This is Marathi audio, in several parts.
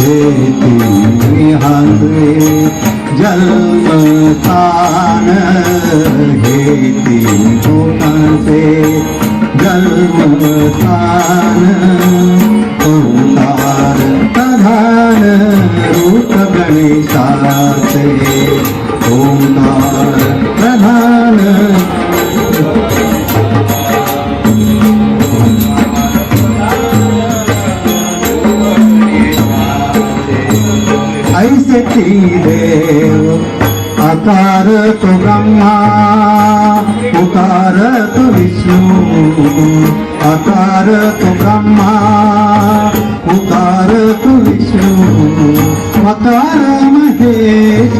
हे तिन्ही जन्मस्थान हे तीन गुणांचे जन्मस्थान. ऐसे ती देव. आकार तो ब्रह्मा उकार तो विष्णू आकार तो ब्रह्मा उकार तो विष्णू. अकार महेश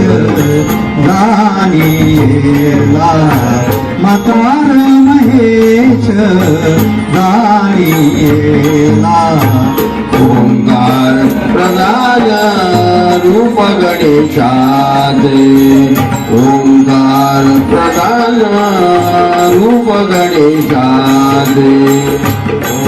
गाणीला मकार महेश गाणीला रूपगणेशादे। ओङ्कार प्रदान रूपगणेशादे। गणेशा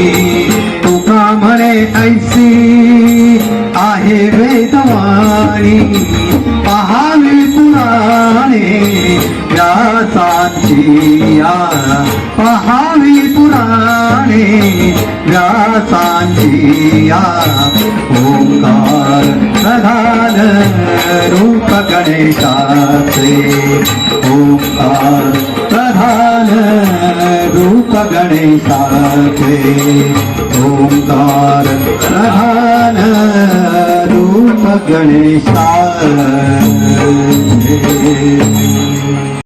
आहे वेदवाणी पहावी पुराणे व्यासाची या पहावी पुराणे व्यासाची या ओंकार प्रधान रूप गणेशाचे. ओंकार प्रधान रूप गणेशाचे. ओंकार प्रधान गणेशा